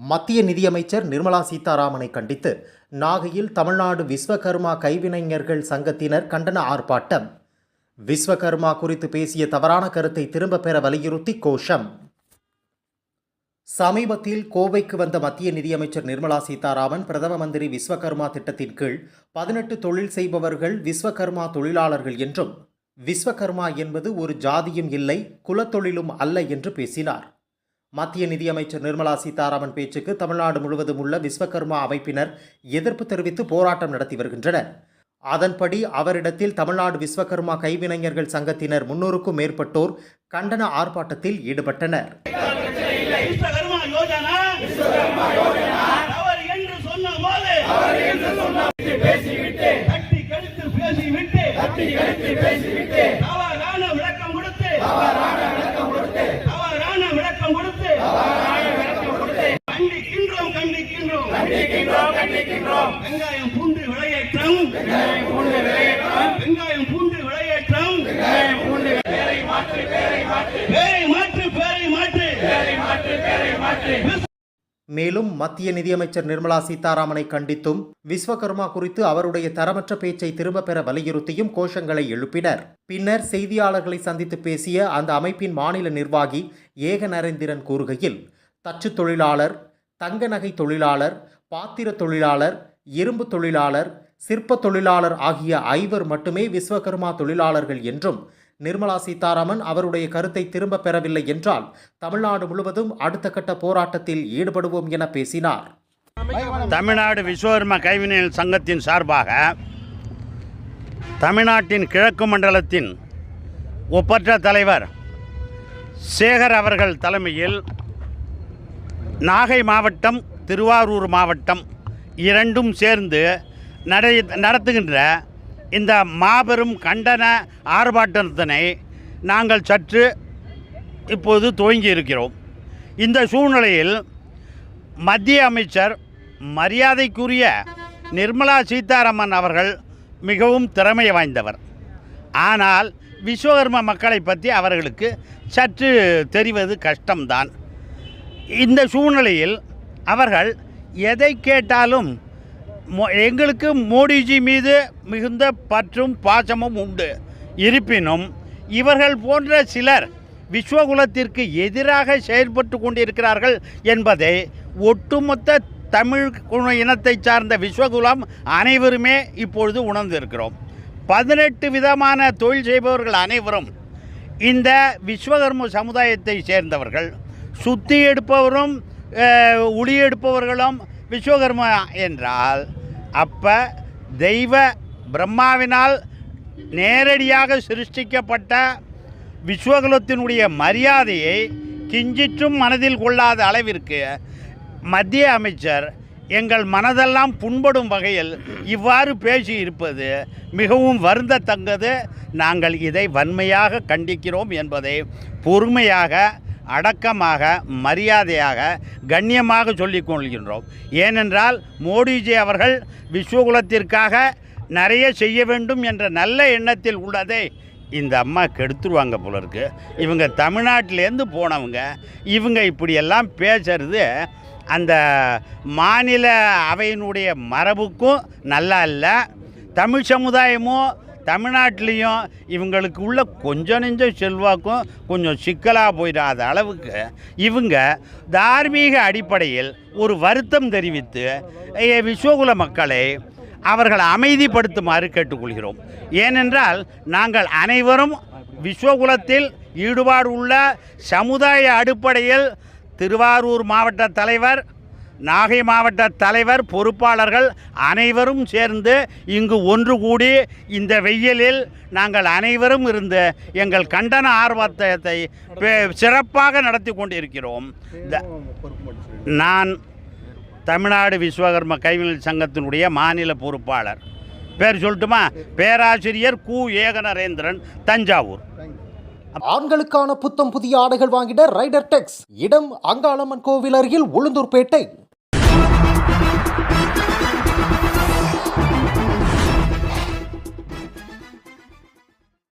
மத்திய நிதியமைச்சர் நிர்மலா சீதாராமனை கண்டித்து நாகையில் தமிழ்நாடு விஸ்வகர்மா கைவினைஞர்கள் சங்கத்தினர் கண்டன ஆர்ப்பாட்டம். விஸ்வகர்மா குறித்து பேசிய தவறான கருத்தை திரும்பப் பெற வலியுறுத்தி கோஷம். சமீபத்தில் கோவைக்கு வந்த மத்திய நிதியமைச்சர் நிர்மலா சீதாராமன் பிரதம மந்திரி விஸ்வகர்மா திட்டத்தின் கீழ் பதினெட்டு தொழில் செய்பவர்கள் விஸ்வகர்மா தொழிலாளர்கள் என்றும் விஸ்வகர்மா என்பது ஒரு ஜாதியும் இல்லை குலத்தொழிலும் அல்ல என்று பேசினார். மத்திய நிதியமைச்சர் நிர்மலா சீதாராமன் பேச்சுக்கு தமிழ்நாடு முழுவதும் உள்ள விஸ்வகர்மா அமைப்பினர் எதிர்ப்பு தெரிவித்து போராட்டம் நடத்தி வருகின்றனர். அதன்படி அவரிடத்தில் தமிழ்நாடு விஸ்வகர்மா கைவினைஞர்கள் சங்கத்தினர் முன்னூறுக்கும் மேற்பட்டோர் கண்டன ஆர்ப்பாட்டத்தில் ஈடுபட்டனர். கண்டிக்கின்றோம் வெங்காயம் பூண்டு விளையேற்றம் வெங்காயம் பூண்டு விளையேற்றம் பேரை மாற்று பேரை மாற்று. மேலும் மத்திய நிதியமைச்சர் நிர்மலா சீதாராமனை கண்டித்தும் விஸ்வகர்மா குறித்து அவருடைய தரமற்ற பேச்சை திரும்பப் பெற வலியுறுத்தியும் கோஷங்களை எழுப்பினர். பின்னர் செய்தியாளர்களை சந்தித்து பேசிய அந்த அமைப்பின் மாநில நிர்வாகி ஏக நரேந்திரன் கூறுகையில் தச்சு தொழிலாளர் தங்க நகை தொழிலாளர் பாத்திர தொழிலாளர் இரும்பு தொழிலாளர் சிற்ப தொழிலாளர் ஆகிய ஐவர் மட்டுமே விஸ்வகர்மா தொழிலாளர்கள் என்றும் நிர்மலா சீதாராமன் அவருடைய கருத்தை திரும்பப் பெறவில்லை என்றால் தமிழ்நாடு முழுவதும் அடுத்த கட்ட போராட்டத்தில் ஈடுபடுவோம் என பேசினார். தமிழ்நாடு விஸ்வகர்ம கைவினைகள் சங்கத்தின் சார்பாக தமிழ்நாட்டின் கிழக்கு மண்டலத்தின் ஒப்பற்ற தலைவர் சேகர் அவர்கள் தலைமையில் நாகை மாவட்டம் திருவாரூர் மாவட்டம் இரண்டும் சேர்ந்து நடை நடத்துகின்ற இந்த மாபெரும் கண்டன ஆர்ப்பாட்டத்தினை நாங்கள் சற்று இப்போது துவங்கி இருக்கிறோம். இந்த சூழ்நிலையில் மத்திய அமைச்சர் மரியாதைக்குரிய நிர்மலா சீதாராமன் அவர்கள் மிகவும் திறமை வாய்ந்தவர். ஆனால் விஸ்வகர்ம மக்களை பற்றி அவர்களுக்கு சற்று தெரிவது கஷ்டம்தான். இந்த சூழ்நிலையில் அவர்கள் எதை கேட்டாலும் எங்களுக்கு மோடிஜி மீது மிகுந்த பற்றும் பாசமும் உண்டு. இருப்பினும் இவர்கள் போன்ற சிலர் விஸ்வகுலத்திற்கு எதிராக செயல்பட்டு கொண்டிருக்கிறார்கள் என்பதை ஒட்டுமொத்த தமிழ் குண இனத்தை சார்ந்த விஸ்வகுலம் அனைவருமே இப்பொழுது உணர்ந்திருக்கிறோம். பதினெட்டு விதமான தொழில் செய்பவர்கள் அனைவரும் இந்த விஸ்வகர்ம சமுதாயத்தை சேர்ந்தவர்கள். சுத்தி எடுப்பவரும் உளி எடுப்பவர்களும் விஸ்வகர்மா என்றால் அப்போ தெய்வ பிரம்மாவினால் நேரடியாக சிருஷ்டிக்கப்பட்ட விஸ்வகுலத்தினுடைய மரியாதையை கிஞ்சிற்றும் மனதில் கொள்ளாத அளவிற்கு மத்திய அமைச்சர் எங்கள் மனதெல்லாம் புண்படும் வகையில் இவ்வாறு பேசி இருப்பது மிகவும் வருந்தத்தக்கது. நாங்கள் இதை வன்மையாக கண்டிக்கிறோம் என்பதை பொறுமையாக அடக்கமாக மரியாதையாக கண்ணியமாக சொல்லிக் கொள்கின்றோம். ஏனென்றால் மோடிஜி அவர்கள் விஸ்வகுலத்திற்காக நிறைய செய்ய வேண்டும் என்ற நல்ல எண்ணத்தில் உள்ளதை இந்த அம்மா கெடுத்துருவாங்க போல இருக்கு. இவங்க தமிழ்நாட்டிலேருந்து போனவங்க இவங்க இப்படியெல்லாம் பேசுறது அந்த மாநில அவையினுடைய மரபுக்கும் நல்லா இல்லை. தமிழ் சமுதாயமும் தமிழ்நாட்டிலையும் இவங்களுக்கு உள்ள கொஞ்சம் நெஞ்ச செல்வாக்கும் கொஞ்சம் சிக்கலாக போயிடாத அளவுக்கு இவங்க தார்மீக அடிப்படையில் ஒரு வருத்தம் தெரிவித்து விஸ்வகுல மக்களை அவர்களை அமைதிப்படுத்துமாறு கேட்டுக்கொள்கிறோம். ஏனென்றால் நாங்கள் அனைவரும் விஸ்வகுலத்தில் ஈடுபாடு உள்ள சமுதாய அடிப்படையில் திருவாரூர் மாவட்ட தலைவர் நாகை மாவட்ட தலைவர் பொறுப்பாளர்கள் அனைவரும் சேர்ந்து இங்கு ஒன்று கூடி இந்த வெயிலில் நாங்கள் அனைவரும் இருந்து எங்கள் கண்டன ஆர்வத்தை சிறப்பாக நடத்தி கொண்டிருக்கிறோம். நான் தமிழ்நாடு விஸ்வகர்ம கைவினை சங்கத்தினுடைய மாநில பொறுப்பாளர். பேர் சொல்லட்டுமா? பேராசிரியர் கு. ஏகநரேந்திரன் தஞ்சாவூர். ஆண்களுக்கான புத்தம் புதிய ஆடைகள் வாங்கிட ரைடர் டெக்ஸ் இடம் அங்காளம்மன் கோவில் அருகில் உளுந்தூர்பேட்டை.